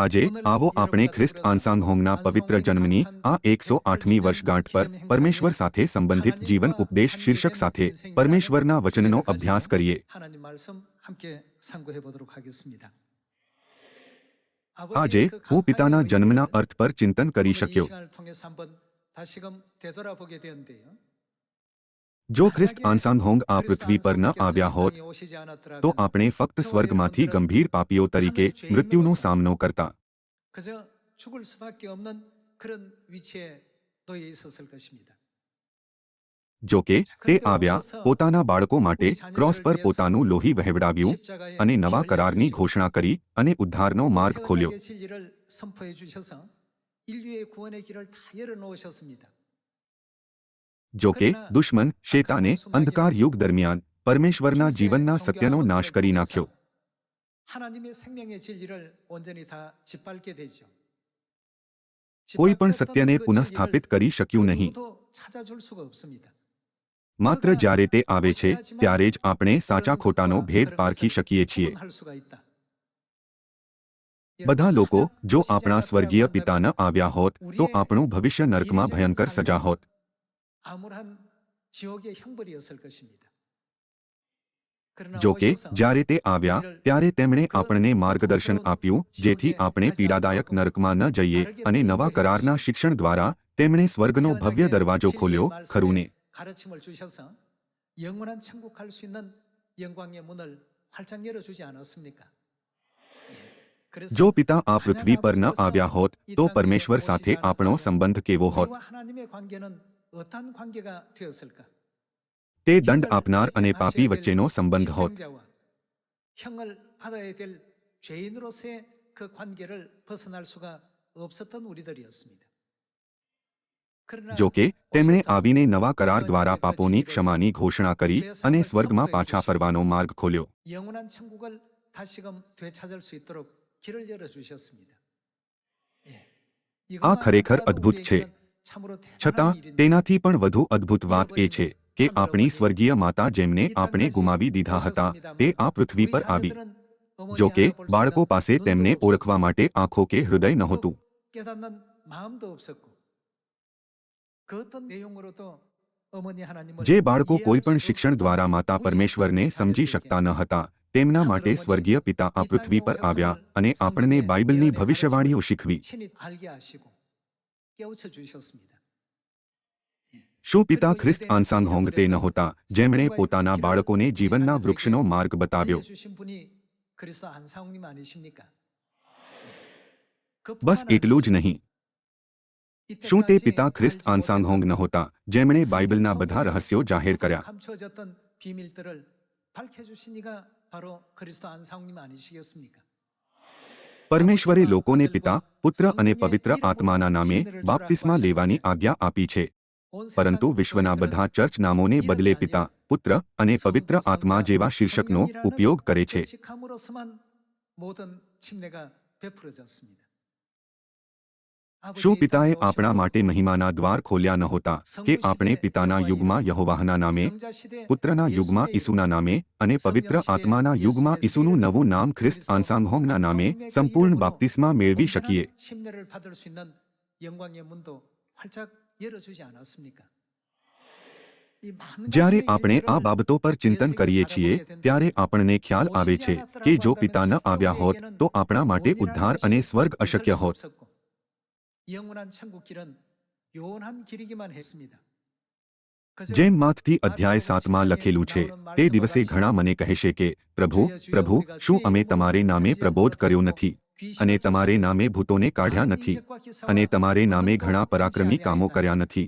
आजे आवो आपने ख्रिस्त आंसांग होंगना पवित्र जन्मनी आ 108मी वर्षगांठ पर परमेश्वर साथे संबंधित जीवन उपदेश शीर्षक साथे परमेश्वर ना वचनों अभ्यास करिए आजे वो पिता ना जन्मना अर्थ पर चिंतन करी शक्यो। જો ખ્રિસ્ત આનસાંગ હોંગ આ પૃથ્વી પર ન આવ્યા હોત, તો આપણે ફક્ત સ્વર્ગમાંથી ગંભીર પાપીઓ તરીકે મૃત્યુનો સામનો કરતા. જો કે, તે આવ્યા પોતાના બાળકો માટે ક્રોસ પર પોતાનું લોહી વહેવડાવ્યું અને નવા કરારની ઘોષણા કરી અને ઉદ્ધારનો માર્ગ ખોલ્યો. જોકે દુશ્મન શેતાને અંધકાર યુગ દરમિયાન પરમેશ્વરના જીવનના સત્યનો નાશ કરી નાખ્યો. કોઈ પણ સત્યને પુનઃસ્થાપિત કરી શક્યું નહીં. માત્ર જ્યારે તે આવે છે ત્યારે જ આપણે સાચા ખોટાનો ભેદ પારખી શકીએ છીએ. બધા લોકો જો આપણા સ્વર્ગીય પિતા આવ્યા હોત તો આપણું ભવિષ્ય નર્કમાં ભયંકર સજા હોત. જો કે જ્યારે તે આવ્યા ત્યારે તેમણે આપણને માર્ગદર્શન આપ્યું જેથી આપણે પીડાદાયક નરકમાં ન જઈએ અને નવા કરારના શિક્ષણ દ્વારા તેમણે સ્વર્ગનો ભવ્ય દરવાજો ખોલ્યો ખરું ને જો પિતા આ પૃથ્વી પર ન આવ્યા હોત તો પરમેશ્વર સાથે આપણો સંબંધ કેવો હોત તે દંડ આપનાર અને પાપી વચ્ચેનો સંબંધ હોત જો કે તેમણે આવીને નવા કરાર દ્વારા પાપોની ક્ષમાની ઘોષણા કરી અને સ્વર્ગમાં પાછા ફરવાનો માર્ગ ખોલ્યો આ ખરેખર અદ્ભુત છે છતાં તેનાથી પણ વધુ અદ્ભુત વાત એ છે કે આપણી સ્વર્ગીય માતા જેમને આપણે ગુમાવી દીધા હતા તે આ પૃથ્વી પર આવી. જો કે બાળકો પાસે તેમને ઓળખવા માટે આંખો કે હૃદય નહોતું. જે બાળકો કોઈ પણ શિક્ષણ દ્વારા માતા પરમેશ્વરને સમજી શકતા ન હતા. તેમના માટે સ્વર્ગીય પિતા આ પૃથ્વી પર આવ્યા અને આપણને બાઇબલની ભવિષ્યવાણીઓ શીખવી. 깨우쳐 주셨습니다. શું પિતા ખ્રિસ્ત આંસાંગ હોંગ તે નહોતા જેમણે પોતાના બાળકોને જીવનના વૃક્ષનો માર્ગ બતાવ્યો 알려주신 분이 그리스도 안상우님 아니십니까? 그 બસ 뿐만 એટલું જ નહીં શું તે 이때까지 પિતા ખ્રિસ્ત 알지 આંસાંગ હોંગ 못했던 નહોતા જેમણે બાઇબલના 성경의 બધા રહસ્યો જાહેર કર્યા પરમેશ્વરે લોકોને પિતા પુત્ર અને પવિત્ર આત્માના નામે બાપ્તિસ્મા લેવાની આજ્ઞા આપી છે. પરંતુ વિશ્વના બધા ચર્ચ નામોને બદલે પિતા પુત્ર અને પવિત્ર આત્મા જેવા શીર્ષકનો ઉપયોગ કરે છે. શું પિતાએ આપણા માટે મહિમાના દ્વાર ખોલ્યા નહોતા? કે આપણે પિતાના યુગમાં યહોવાહના નામે પુત્રના યુગમાં ઈસુના નામે અને પવિત્ર આત્માના યુગમાં ઈસુનું નવું નામ ખ્રિસ્ત આન્સાંગહોમના નામે સંપૂર્ણ બાપ્તિસ્મા મેળવી શકીએ. જ્યારે આપણે આ બાબતો પર ચિંતન કરીએ છીએ ત્યારે આપણને ખ્યાલ આવે છે કે જો પિતા ન આવ્યા હોત તો આપણા માટે ઉદ્ધાર અને સ્વર્ગ અશક્ય હોત. 영원한 천국 길은 요원한 길이기만 했습니다. 그저 જેમ માથથી અધ્યાય સાતમાં લખેલું છે તે દિવસે ઘણા મને કહેશે કે પ્રભુ પ્રભુ શું અમે તમારે નામે પ્રબોધ કર્યો નથી અને તમારે નામે ભૂતોને કાઢ્યા નથી અને તમારે નામે ઘણા પરાક્રમી કામો કર્યા નથી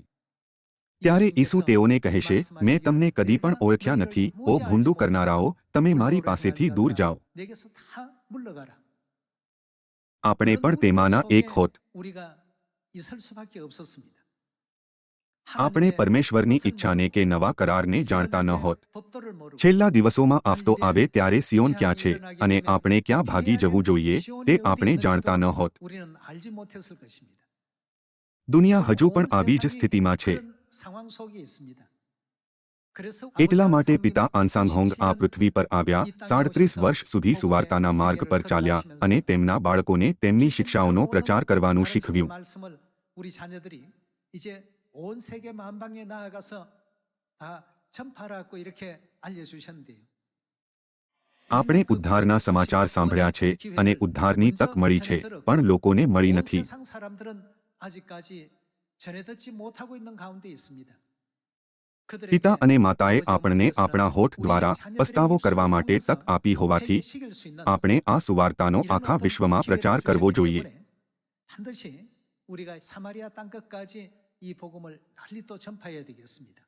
ત્યારે ઈસુ તેઓને કહેશે મેં તમને કદી પણ ઓળખ્યા નથી ઓ ભૂંડું કરનારાઓ તમે મારી પાસેથી દૂર જાઓ 내게서 다 물러가라. આપણે પણ તેમાંના એક હોત આપણે પરમેશ્વરની ઈચ્છાને કે નવા કરારને જાણતા ન હોત. છેલ્લા દિવસોમાં આવતો આવે ત્યારે સિયોન ક્યાં છે અને આપણે ક્યાં ભાગી જવું જોઈએ તે આપણે જાણતા ન હોત. દુનિયા હજુ પણ આવી જ સ્થિતિમાં છે. એટલા માટે પિતા આનસાંગહોંગ આ પૃથ્વી પર આવ્યા સાડત્રીસ વર્ષ સુધી સુવાર્તાના માર્ગ પર ચાલ્યા અને તેમના બાળકોને તેમની શિક્ષાઓનો પ્રચાર કરવાનું શીખવ્યું આપણે ઉદ્ધારના સમાચાર સાંભળ્યા છે અને ઉદ્ધારની તક મળી છે પણ લોકોને મળી નથી મોથા પિતા અને માતાએ 아버지 આપણને 하나님께서 આપણા હોઠ 우리 દ્વારા 자녀들의 પસ્તાવો 입술을 કરવા માટે 통해서 તક આપી હોવાથી 회개시킬 수 있는 આપણે આ સુવાર્તાનો 이런 આખા 어떤 વિશ્વમાં 기회를 પ્રચાર 주셨기 કરવો જોઈએ 때문에 반드시 우리가 사마리아 땅 끝까지 이 복음을 널리 또 전파해야 되겠습니다.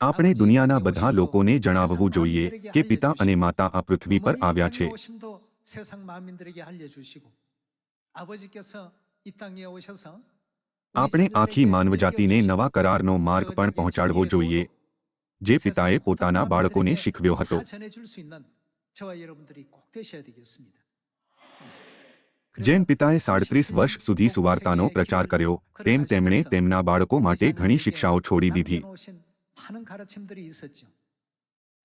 આપણે દુનિયાના બધા લોકોને જણાવવું જોઈએ કે પિતા અને માતા આ પૃથ્વી પર 어머니 આવ્યા 땅에 છે 오심도 세상 만민들에게 알려주시고 아버지께서 이 땅에 오셔서 우리 આપણે આખી માનવજાતિને નવા કરારનો માર્ગ પણ પહોંચાડવો જોઈએ. જે પિતાએ પોતાના બાળકોને શીખવ્યો હતો. જેમ પિતાએ સાડત્રીસ વર્ષ સુધી સુવાર્તાનો પ્રચાર કર્યો તેમ તેમણે તેમના બાળકો માટે ઘણી શિક્ષાઓ છોડી દીધી.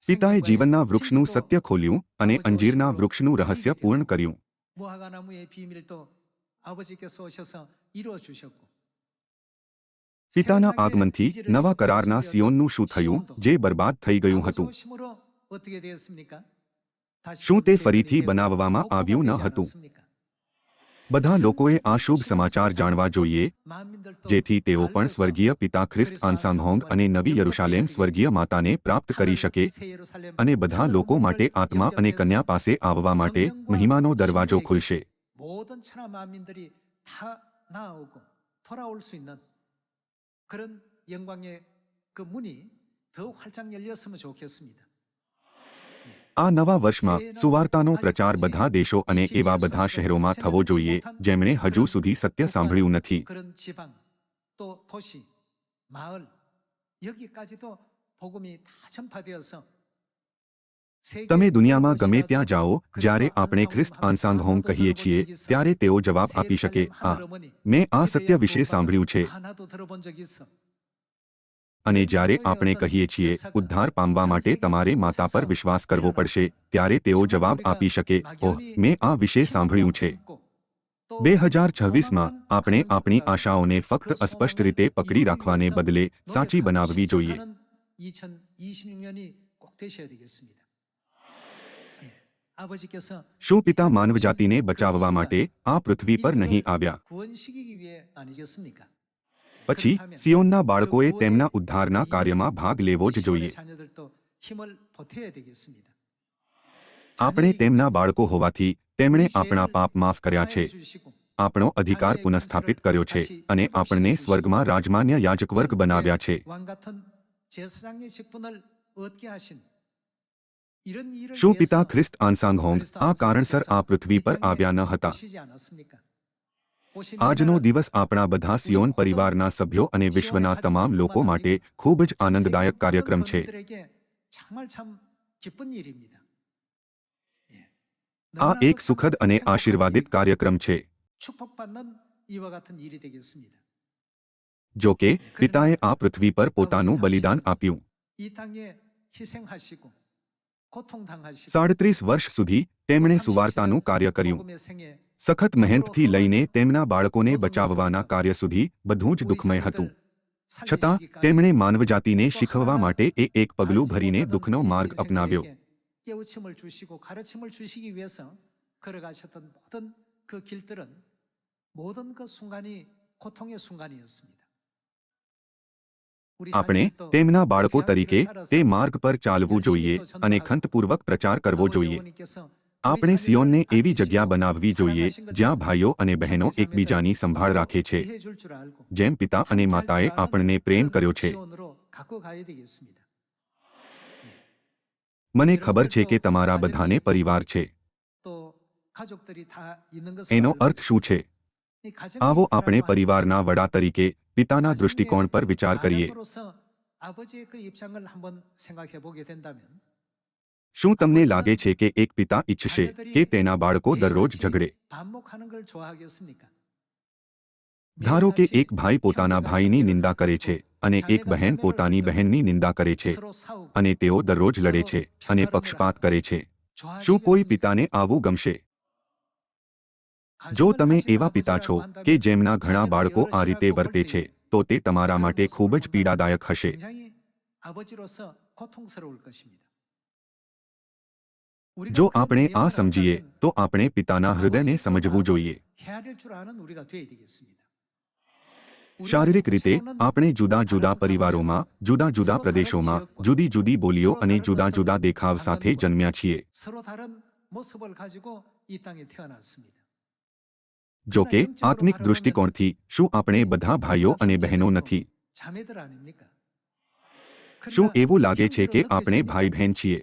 પિતાએ જીવનના વૃક્ષનું સત્ય ખોલ્યું અને અંજીરના વૃક્ષનું રહસ્ય પૂર્ણ કર્યું. પિતાના આગમનથી નવા કરારના સિયોનનું શું થયું? જે બરબાદ થઈ ગયું હતું. શું તે ફરીથી બનાવવામાં આવ્યું ન હતું? બધા લોકોએ આ શુભ સમાચાર જાણવા જોઈએ, જેથી તેઓ પણ સ્વર્ગીય પિતા ખ્રિસ્ત આન્સાંગહોંગ અને નવી યરુશાલેમ સ્વર્ગીય માતાને પ્રાપ્ત કરી શકે અને બધા લોકો માટે આત્મા અને કન્યા પાસે આવવા માટે મહિમાનો દરવાજો ખુલશે. 그런 영광의 그 문이 더 활짝 열렸으면 좋겠습니다. આ નવા વર્ષમાં સુવાર્તાનો પ્રચાર બધા દેશો અને એવા બધા શહેરોમાં થવો જોઈએ જેમણે હજુ સુધી સત્ય સાંભળ્યું નથી 그런 지방 또 도시 마을 여기까지도 복음이 다 전파되어서 세계 તમે દુનિયામાં ગમે ત્યાં જાઓ જ્યારે આપણે ખ્રિસ્ત આનસાંગ હોમ કહીએ છીએ ત્યારે તેઓ જવાબ આપી શકે હા મેં આ સત્ય વિશે સાંભળ્યું છે અને જ્યારે આપણે કહીએ છીએ ઉદ્ધાર પામવા માટે તમારે માતા પર વિશ્વાસ કરવો પડશે ત્યારે તેઓ જવાબ આપી શકે ઓહ મેં આ વિશે સાંભળ્યું છે બે હજાર છવ્વીસમાં આપણે આપણી આશાઓને ફક્ત અસ્પષ્ટ રીતે પકડી રાખવાને બદલે સાચી બનાવવી જોઈએ શું પિતા માનવજાતિને બચાવવા માટે આ પૃથ્વી પર નહીં આવ્યા? પછી સિયોનના બાળકોએ તેમના ઉદ્ધારના કાર્યમાં ભાગ લેવો જ જોઈએ. આપણે તેમના બાળકો હોવાથી તેમણે આપણા પાપ માફ કર્યા છે. આપણો અધિકાર પુનઃસ્થાપિત કર્યો છે અને આપણને સ્વર્ગમાં રાજમાન્ય યાજક વર્ગ બનાવ્યા છે. શું પિતા ખ્રિસ્ત આન્સાંગહોંગ આ કારણસર આ પૃથ્વી પર આવ્યા ન હતા. આજનો દિવસ આપણા બધા સિયોન પરિવારના સભ્યો અને વિશ્વના તમામ લોકો માટે ખૂબ જ આનંદદાયક કાર્યક્રમ છે. આ એક સુખદ અને આશીર્વાદિત કાર્યક્રમ છે. જો કે પિતાએ આ પૃથ્વી પર પોતાનું બલિદાન આપ્યું. સાડત્રીસ વર્ષ સુધી તેમણે સુવાર્તાનું કાર્ય કર્યું 복음의 생애 સખત મહેનતથી લઈને તેમના બાળકોને બચાવવાના કાર્ય સુધી બધું જ દુઃખમય હતું છતાં તેમણે માનવજાતિને શીખવવા માટે એ એક પગલું ભરીને દુઃખનો માર્ગ અપનાવ્યો 깨우침을 주시고 가르침을 주시기 위해서 걸어가셨던 모든 그 길들은 모든 그 순간이 고통의 순간이었습니다. આપણે તેમના બાળકો તરીકે તે માર્ગ પર ચાલવું જોઈએ અને ખંતપૂર્વક પ્રચાર કરવો જોઈએ. આપણે સિયોનને એવી જગ્યા બનાવવી જોઈએ જ્યાં ભાઈઓ અને બહેનો એકબીજાની સંભાળ રાખે છે. જેમ પિતા અને માતાએ આપણને પ્રેમ કર્યો છે. મને ખબર છે કે તમારા બધાને પરિવાર છે. એનો અર્થ શું છે? આવો આપણે પરિવારના વડા તરીકે પિતાના દૃષ્ટિકોણ પર વિચાર કરીએ. શું તમને લાગે છે કે એક પિતા ઈચ્છશે કે તેના બાળકો દરરોજ ઝઘડે? ધારો કે એક ભાઈ પોતાના ભાઈની નિંદા કરે છે અને એક બહેન પોતાની બહેનની નિંદા કરે છે અને તેઓ દરરોજ લડે છે અને પક્ષપાત કરે છે. શું કોઈ પિતાને આવું ગમશે? જો તમે એવા પિતા છો કે જેમના ઘણા બાળકો આ રીતે વર્તે છે, તો તે તમારા માટે ખૂબ જ પીડાદાયક હશે. જો આપણે આ સમજીએ, તો આપણે પિતાના હૃદયને સમજવું જોઈએ. શારીરિક રીતે, આપણે જુદા જુદા પરિવારોમાં, જુદા જુદા પ્રદેશોમાં, જુદી જુદી બોલીઓ અને જુદા જુદા દેખાવ સાથે જન્મ્યા છીએ. જો કે આત્મિક દૃષ્ટિકોણથી શું આપણે બધા ભાઈઓ અને બહેનો નથી? શું એવું લાગે છે કે આપણે ભાઈ બહેન છીએ?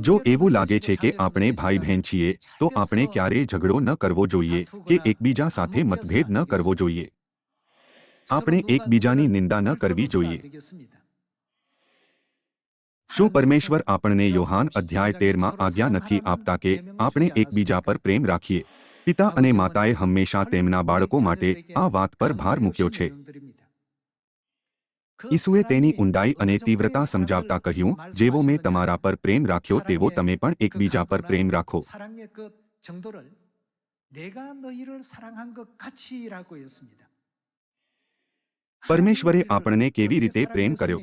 જો એવું લાગે છે કે આપણે ભાઈ બહેન છીએ તો આપણે ક્યારેય ઝઘડો ન કરવો જોઈએ કે એકબીજા સાથે મતભેદ ન કરવો જોઈએ. આપણે એકબીજાની નિંદા ન કરવી જોઈએ. શું પરમેશ્વર આપણને યોહાન અધ્યાય તેરમાં આજ્ઞા નથી આપતા કે આપણે એકબીજા પર પ્રેમ રાખીએ? પિતા અને માતાએ હંમેશા તેમના બાળકો માટે આ વાત પર ભાર મૂક્યો છે. ઈસુએ તેની ઊંડાઈ અને તીવ્રતા સમજાવતા કહ્યું, જેવો મેં તમારા પર પ્રેમ રાખ્યો, તેવો તમે પણ એકબીજા પર પ્રેમ રાખો. પરમેશ્વરે આપણને કેવી રીતે પ્રેમ કર્યો?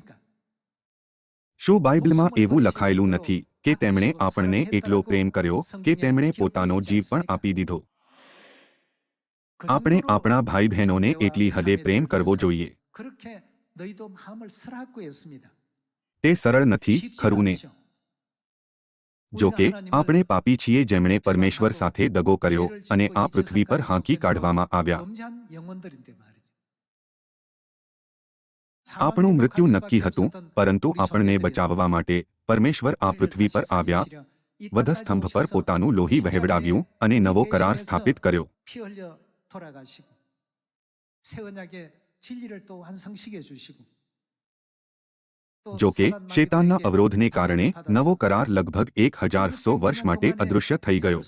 શું બાઇબલમાં એવું લખાયેલું નથી કે તેમણે આપણને એટલો પ્રેમ કર્યો કે તેમણે પોતાનો જીવ પણ આપી દીધો? આપણે આપણા ભાઈ બહેનોને એટલી હદે પ્રેમ કરવો જોઈએ. તે સરળ નથી ખરું ને જો કે આપણે પાપી છીએ જેમણે પરમેશ્વર સાથે દગો કર્યો અને આ પૃથ્વી પર હાંકી કાઢવામાં આવ્યા. આપણું મૃત્યુ નક્કી હતું, પરંતુ આપણને બચાવવા માટે પરમેશ્વર આ પૃથ્વી પર આવ્યા, વધસ્તંભ પર પોતાનું લોહી વહેવડાવ્યું અને નવો કરાર સ્થાપિત કર્યો. જો કે, શેતાનના અવરોધને કારણે નવો કરાર લગભગ એક હજારસો વર્ષ માટે અદૃશ્ય થઈ ગયો.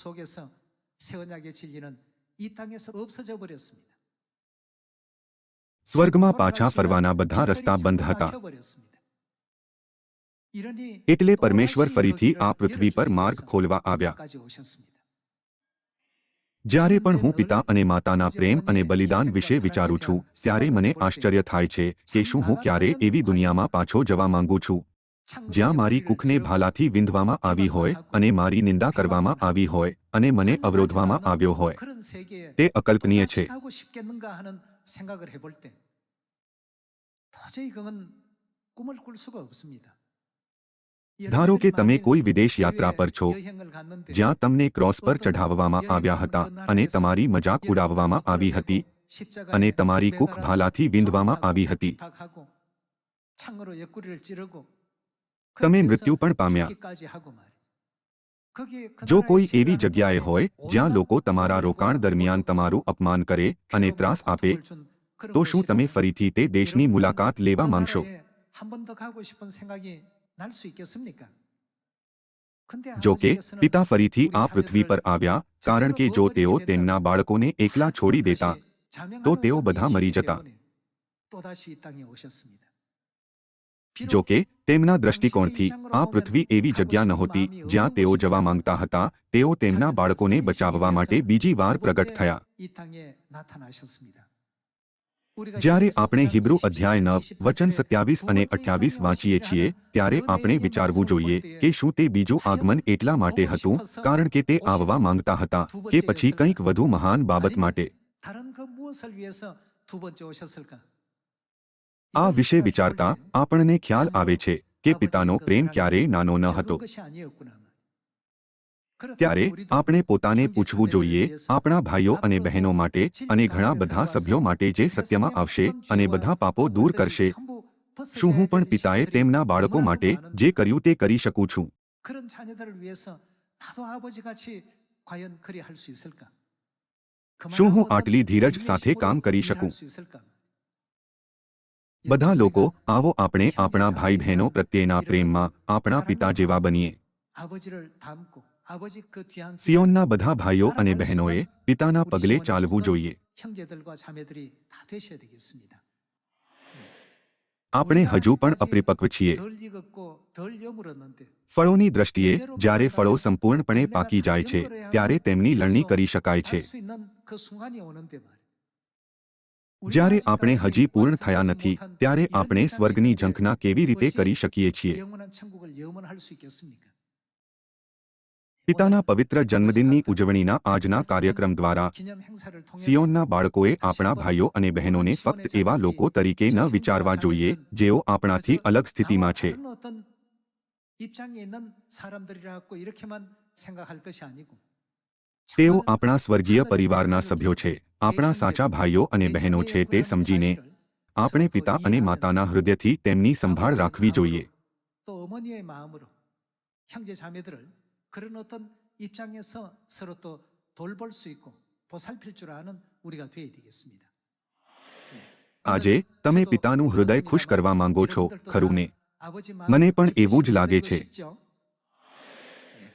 સ્વર્ગમાં પાછા ફરવાના બધા રસ્તા બંધ હતા. એટલે પરમેશ્વર ફરીથી આ પૃથ્વી પર માર્ગ ખોલવા આવ્યા. જ્યારે પણ હું પિતા અને માતાના પ્રેમ અને બલિદાન વિશે વિચારું છું, ત્યારે મને આશ્ચર્ય થાય છે કે શું હું ક્યારે એવી દુનિયામાં પાછો જવા માંગુ છું. જ્યાં મારી કુખને ભાલાથી વિંધવામાં આવી હોય અને મારી નિંદા કરવામાં આવી હોય અને મને અવરોધવામાં આવ્યો હોય. તે અકલ્પનીય છે. 생각을 해볼 때 도저히 그건 꿈을 꿀 수가 없습니다. ધારો કે તમે 여러분들이 કોઈ 만일 વિદેશ યાત્રા પર છો 여행을 갔는데 જ્યાં તમને ક્રોસ પર ચઢાવવામાં આવ્યા હતા અને તમારી મજાક ઉડાવવામાં આવી હતી 십자가에 અને તમારી કુખ 매달아서 ભાલાથી વિંધવામાં આવી હતી 핍박하고 창으로 옆구리를 찌르고 તમે 그렇게 મૃત્યુ 해서 પણ પામ્યા જો કોઈ એવી જગ્યાએ હોય જ્યાં લોકો તમારા રોકાણ દરમિયાન તમારું અપમાન કરે અને ત્રાસ આપે તો શું તમે ફરીથી તે દેશની મુલાકાત લેવા માંગશો જો કે પિતા ફરીથી આ પૃથ્વી પર આવ્યા કારણ કે જો તેઓ તેમના બાળકોને એકલા છોડી દેતા તો તેઓ બધા મરી જતા જો કે, તેમના દ્રષ્ટિકોણથી, આ પૃથ્વી એવી જગ્યા નહોતી જ્યાં તેઓ જવા માંગતા હતા. તેઓ તેમના બાળકોને બચાવવા માટે બીજી વાર પ્રગટ થયા. જ્યારે આપણે હિબ્રુ અધ્યાય નવ, વચન સત્યાવીસ અને અઠ્યાવીસ વાંચીએ છીએ, ત્યારે આપણે વિચારવું જોઈએ કે શું તે બીજું આગમન એટલા માટે હતું, કારણ કે તે આવવા માંગતા હતા, કે પછી કંઈક વધુ મહાન બાબત માટે. આ વિશે વિચારતા આપણને ખ્યાલ આવે છે કે પિતાનો પ્રેમ ક્યારેય નાનો ન હતો. ત્યારે આપણે પોતાને પૂછવું જોઈએ આપણા ભાઈઓ અને બહેનો માટે અને ઘણા બધા સભ્યો માટે જે સત્યમાં આવશે અને બધા પાપો દૂર કરશે. શું હું પણ પિતાએ તેમના બાળકો માટે જે કર્યું તે કરી શકું છું? શું હું આટલી ધીરજ સાથે કામ કરી શકું? બધા લોકો, આવો આપણે આપણા ભાઈ બહેનો પ્રત્યેના પ્રેમમાં આપણા પિતા જેવા બનીએ. સિયોનના બધા ભાઈઓ અને બહેનોએ પિતાના પગલે ચાલવું જોઈએ. આપણે હજુ પણ અપરિપક્વ છીએ. ફળોની દ્રષ્ટિએ, જ્યારે ફળો સંપૂર્ણપણે પાકી જાય છે, ત્યારે તેમની લણણી કરી શકાય છે. જ્યારે આપણે હજી પૂર્ણ થયા નથી ત્યારે આપણે સ્વર્ગની ઝંખના કેવી રીતે કરી શકીએ છીએ 영원한 천국을 염원할 수 있겠습니까? પિતાના પવિત્ર જન્મદિનની ઉજવણીના આજના કાર્યક્રમ દ્વારા 기념 행사를 통해 સિયોનના બાળકોએ આપણા ભાઈઓ અને બહેનોને ફક્ત એવા લોકો તરીકે ન વિચારવા જોઈએ જેઓ આપણાથી અલગ સ્થિતિમાં છે 다른 어떤 입장에 있는 사람들이라고 이렇게만 생각할 것이 아니고 તેઓ આપણા સ્વર્ગીય પરિવારના સભ્યો છે આપણા સાચા ભાઈઓ અને બહેનો છે તે સમજીને આપણે પિતા અને માતાના હૃદયથી તેમની સંભાળ રાખવી જોઈએ 또 어머니의 마음으로 형제 자매들을 그런 어떤 입장에서 서로 또 돌볼 수 있고 보살필 줄 아는 우리가 되어야 되겠습니다. આજે તમે પિતાનું હૃદય ખુશ કરવા માંગો છો ખરું ને 아버지 મને પણ એવું જ લાગે છે.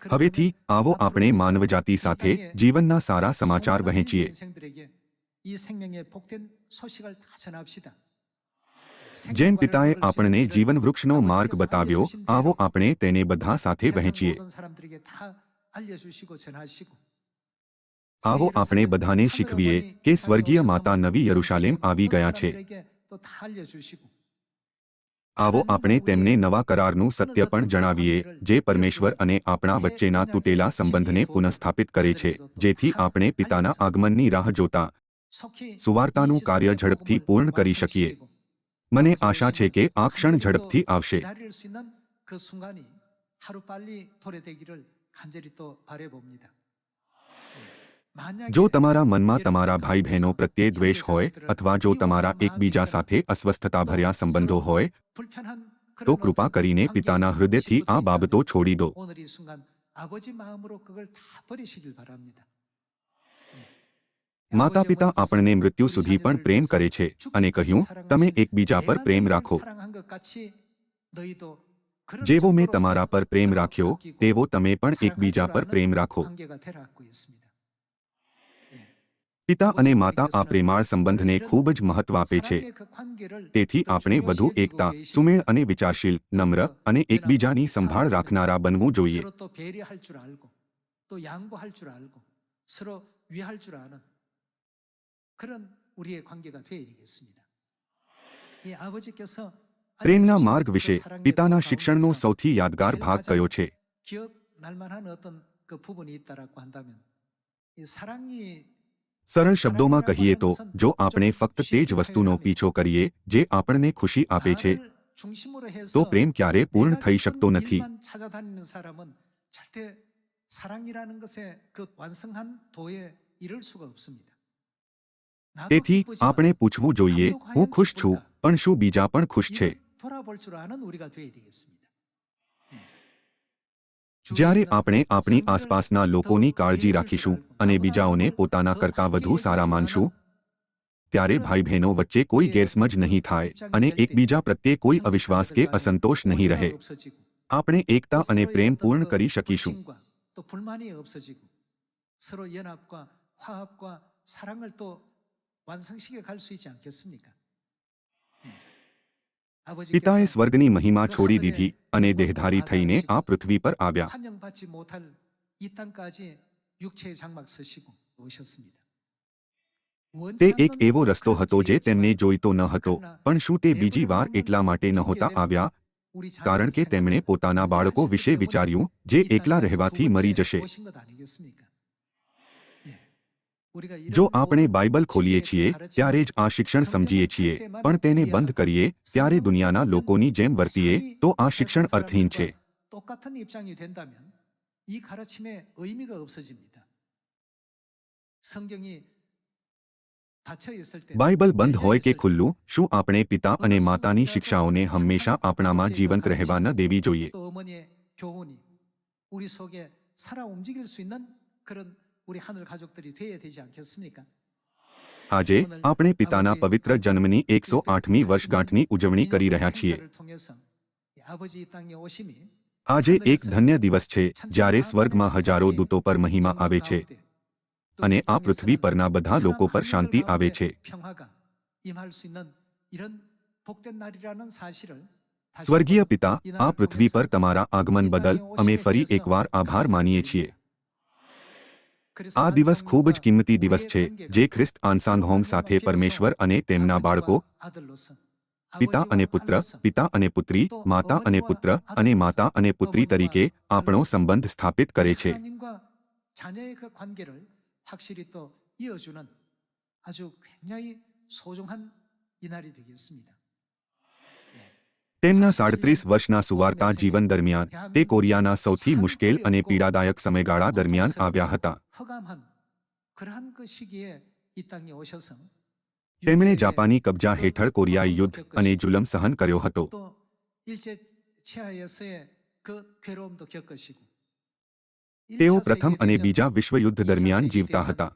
હવેથી આવો આપણે માનવજાતિ સાથે જીવનના સારા સમાચાર વહેંચીએ જેમ પિતાએ આપણને જીવન વૃક્ષનો માર્ગ બતાવ્યો આવો આપણે તેને બધા સાથે વહેંચીએ આવો આપણે બધાને શીખવીએ કે સ્વર્ગીય માતા નવી યરુશાલેમ આવી ગયા છે આવો આપણે તેમને નવા કરારનું સત્ય પણ જણાવીએ જે પરમેશ્વર અને આપણા વચ્ચેના તૂટેલા સંબંધને પુનઃસ્થાપિત કરે છે જેથી આપણે પિતાના આગમનની રાહ જોતા 속히 સુવાર્તાનું 이 કાર્ય 시스템을 ઝડપથી 완성시키고 પૂર્ણ કરી શકીએ મને આશા છે કે આ ક્ષણ ઝડપથી આવશે 기다릴 수 있는 그 순간이 하루 빨리 도래되기를 간절히 또 바라봅니다. જો તમારા મનમાં તમારા ભાઈ બહેનો પ્રત્યે દ્વેષ હોય અથવા જો તમારા એકબીજા સાથે અસ્વસ્થતાભર્યા સંબંધો હોય તો કૃપા કરીને પિતાના હૃદયથી આ બાબતો છોડી દો. માતા પિતા આપણને મૃત્યુ સુધી પણ પ્રેમ કરે છે અને કહ્યું તમે એકબીજા પર પ્રેમ રાખો. જેવો મેં તમારા પર પ્રેમ રાખ્યો તેવો તમે પણ એકબીજા પર પ્રેમ રાખો. પિતા અને માતા આ પ્રેમાળ સંબંધને ખૂબ જ મહત્વ આપે છે તેથી આપણે વધુ એકતા સુમેળ અને વિચારશીલ નમ્ર અને એકબીજાની સંભાળ રાખનારા બનવું જોઈએ 서로 또 배려할 줄 알고 또 양보할 줄 알고 서로 위할 줄 아는 그런 우리의 관계가 되어야 되겠습니다. 이 아버지께서 પ્રેમના 알려주신 માર્ગ 그 વિશે 사랑의 પિતાના 가운데서 શિક્ષણનો સૌથી યાદગાર ભાગ કયો છે 기억날 만한 어떤 그 부분이 있다라고 한다면 이 사랑이 સરળ શબ્દોમાં કહીએ તો જો આપણે ફક્ત તે જ વસ્તુનો પીછો કરીએ જે આપણને ખુશી આપે છે તો પ્રેમ ક્યારે પૂર્ણ થઈ શકતો નથી. તેથી આપણે પૂછવું જોઈએ હું ખુશ છું પણ શું બીજા પણ ખુશ છે? જ્યારે 주위에 આપણે 있는 આપણી 사람들을 આસપાસના 더 લોકોની કાળજી 배려할 줄 રાખીશું 알고 અને 나보다 બીજાઓને 남을 પોતાના 더 કરતાં વધુ 가까이 સારા 해줄 માનશું 아는 ત્યારે ભાઈ બહેનો વચ્ચે કોઈ ગેરસમજ નહીં થાય અને એકબીજા પ્રત્યે કોઈ અવિશ્વાસ કે અસંતોષ નહીં રહે 오해가 없어지고 આપણે એકતા અને 서로의 પ્રેમ 어떤 પૂર્ણ 그 કરી શકીશું 불신과 또 불만이 없어지고 서로 연합과 화합과 사랑을 또 완성시켜 갈 수 있지 않겠습니까? પિતાએ સ્વર્ગની મહિમા છોડી દીધી અને દેહધારી થઈને આ પૃથ્વી પર આવ્યા. તે એક એવો રસ્તો હતો જે તેમને જોઈતો ન હતો પણ શું તે બીજી વાર એટલા માટે નહોતા આવ્યા? કારણ કે તેમણે પોતાના બાળકો વિશે વિચાર્યું જે એકલા રહેવાથી મરી જશે. जो आपने बाइबल खोलिए छे त्यारे ज आ शिक्षण समझिए छे पण बंद करिए त्यारे दुनियाना लोकोनी जेम वर्तिए तो आ शिक्षण अर्थहीन बाइबल बंद होए के शु आपने पिता अने माता शिक्षाओं ने हमेशा अपना माँ जीवंत रह न देवी जोइए આજે આપણે પિતાના પવિત્ર જન્મની એકસો આઠમી વર્ષગાંઠની ઉજવણી કરી રહ્યા છીએ. આજે એક ધન્ય દિવસ છે જ્યારે સ્વર્ગમાં હજારો દૂતો પર મહિમા આવે છે. અને આ પૃથ્વી પરના બધા લોકો પર શાંતિ આવે છે. સ્વર્ગીય પિતા આ પૃથ્વી પર તમારા આગમન બદલ અમે ફરી એકવાર આભાર માનીએ છીએ. આ દિવસ ખૂબ જ કિંમતી દિવસ છે જે ખ્રિસ્ત આંસાંગ હોમ સાથે પરમેશ્વર અને તેમના બાળકો પિતા અને પુત્ર પિતા અને પુત્રી માતા અને પુત્ર અને માતા અને પુત્રી તરીકે આપણો સંબંધ સ્થાપિત કરે છે 하나님과 자녀의 그 관계를 확실히 또 이어주는 아주 굉장히 소중한 이날이 되겠습니다. તેમના સાડત્રીસ વર્ષના સુવાર્તા જીવન દરમિયાન, તે કોરિયાના સૌથી મુશ્કેલ અને પીડાદાયક સમયગાળા દરમિયાન આવ્યા હતા. તેમણે જાપાની કબજા હેઠળ કોરિયાઈ યુદ્ધ અને જુલમ સહન કર્યો હતો. તેઓ પ્રથમ અને બીજા વિશ્વયુદ્ધ દરમિયાન જીવતા હતા.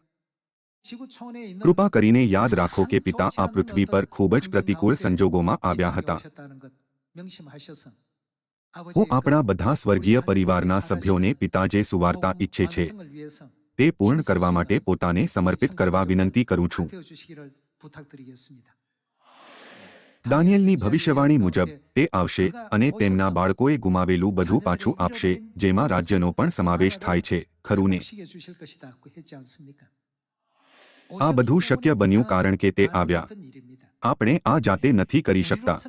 કૃપા કરીને યાદ રાખો કે પિતા આ પૃથ્વી પર ખૂબ જ પ્રતિકૂળ સંજોગોમાં આવ્યા હતા. હું આપણા બધા સ્વર્ગીય પરિવારના સભ્યોને પિતા જે સુવાર્તા ઈચ્છે છે. તે પૂર્ણ કરવા માટે પોતાને સમર્પિત કરવા વિનંતી કરું છું. દાનિયલની ભવિષ્યવાણી મુજબ તે આવશે અને તેમના બાળકોએ ગુમાવેલું બધું પાછું આપશે જેમાં રાજ્યનો પણ સમાવેશ થાય છે. ખરું ને આ બધું શક્ય બન્યું કારણ કે તે આવ્યા. આપણે આ જાતે નથી કરી શકતા.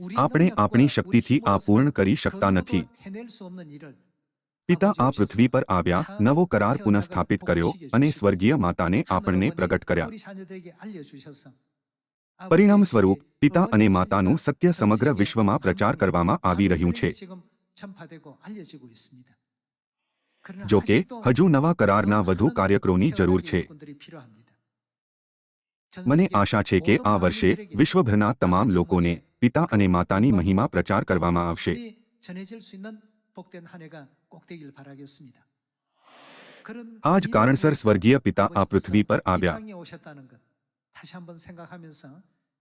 આપણે આપણી શક્તિથી આ પૂર્ણ કરી શકતા નથી પિતા આ પૃથ્વી પર આવ્યા નવો કરાર પુનઃસ્થાપિત કર્યો અને સ્વર્ગીય માતાને આપણને પ્રગટ કર્યા પરિણામ સ્વરૂપ પિતા અને માતાનું સત્ય સમગ્ર વિશ્વમાં પ્રચાર કરવામાં આવી રહ્યું છે જોકે હજુ નવા કરારના વધુ કાર્યક્રમોની જરૂર છે મને આશા છે કે આ વર્ષે વિશ્વભરના તમામ લોકોને પિતા અને માતાની મહિમા પ્રચાર કરવામાં આવશે આ જ કારણસર સ્વર્ગીય પિતા આ પૃથ્વી પર આવ્યા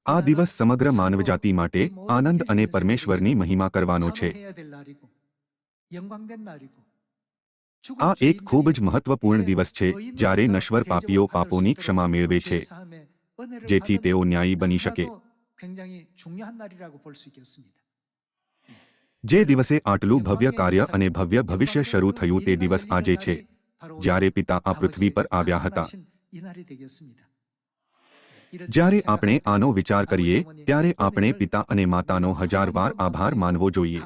આ દિવસ સમગ્ર માનવજાતિ માટે આનંદ અને પરમેશ્વરની મહિમા કરવાનો છે આ એક ખૂબ જ મહત્વપૂર્ણ દિવસ છે જ્યારે નશ્વર પાપીઓ પાપોની ક્ષમા મેળવે છે જેથી તેઓ ન્યાયી બની શકે જે દિવસે આટલું ભવ્ય કાર્ય અને ભવ્ય ભવિષ્ય શરૂ થયું તે દિવસ આજે છે જ્યારે પિતા આ પૃથ્વી પર આવ્યા હતા જ્યારે આપણે આનો વિચાર કરીએ ત્યારે આપણે પિતા અને માતાનો હજાર વાર આભાર માનવો જોઈએ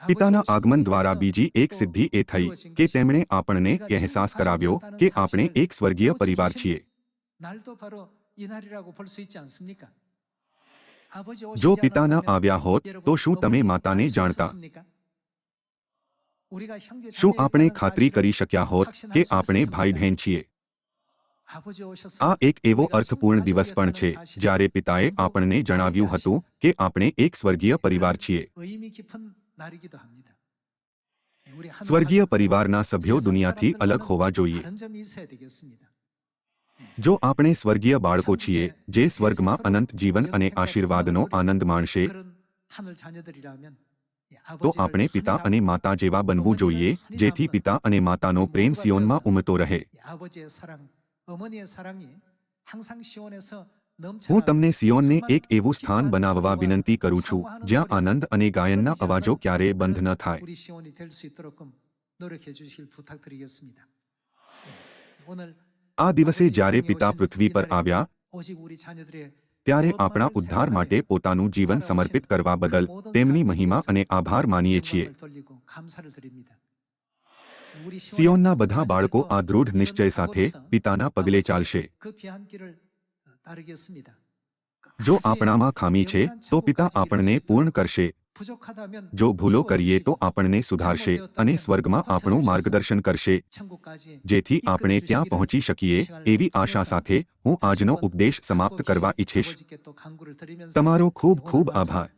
પિતાના આગમન દ્વારા બીજી એક સિદ્ધિ એ થઈ કે તેમણે આપણને અહેસાસ કરાવ્યો કે આપણે એક સ્વર્ગીય પરિવાર છીએ જો પિતા ન આવ્યા હોત તો શું તમે માતાને જાણતા શું આપણે ખાતરી કરી શક્યા હોત કે આપણે ભાઈ બહેન છીએ આ એક એવો અર્થપૂર્ણ દિવસ પણ છે જ્યારે પિતાએ આપણને જણાવ્યું હતું કે આપણે એક સ્વર્ગીય પરિવાર છીએ સ્વર્ગીય પરિવારના સભ્યો દુનિયાથી અલગ હોવા જોઈએ જો આપણે સ્વર્ગીય બાળકો છીએ, જે સ્વર્ગમાં અનંત જીવન અને આશીર્વાદનો આનંદ માણશે, તો આપણે પિતા અને માતા જેવા બનવું જોઈએ, જેથી પિતા અને માતાનો પ્રેમ સિયોનમાં ઉમતો રહે. હું તમને સિયોનને એક એવું સ્થાન બનાવવા વિનંતી કરું છું, જ્યાં આનંદ અને ગાયનના અવાજો ક્યારેય બંધ ન થાય. આ દિવસે જ્યારે પિતા પૃથ્વી પર આવ્યા, ત્યારે આપણા ઉદ્ધાર માટે પોતાનું જીવન સમર્પિત કરવા બદલ તેમની મહિમા અને આભાર માનીએ છીએ. સિયોનના બધા બાળકો આ દૃઢ નિશ્ચય સાથે પિતાના પગલે ચાલશે. જો આપણામાં ખામી છે, તો પિતા આપણને પૂર્ણ કરશે. જો ભૂલો કરીએ તો આપણને સુધારશે અને સ્વર્ગમાં આપણું માર્ગદર્શન કરશે. જેથી આપણે ત્યાં પહોંચી શકીએ એવી આશા સાથે હું આજનો ઉપદેશ સમાપ્ત કરવા ઈચ્છીશ. તમારો ખૂબ ખૂબ આભાર.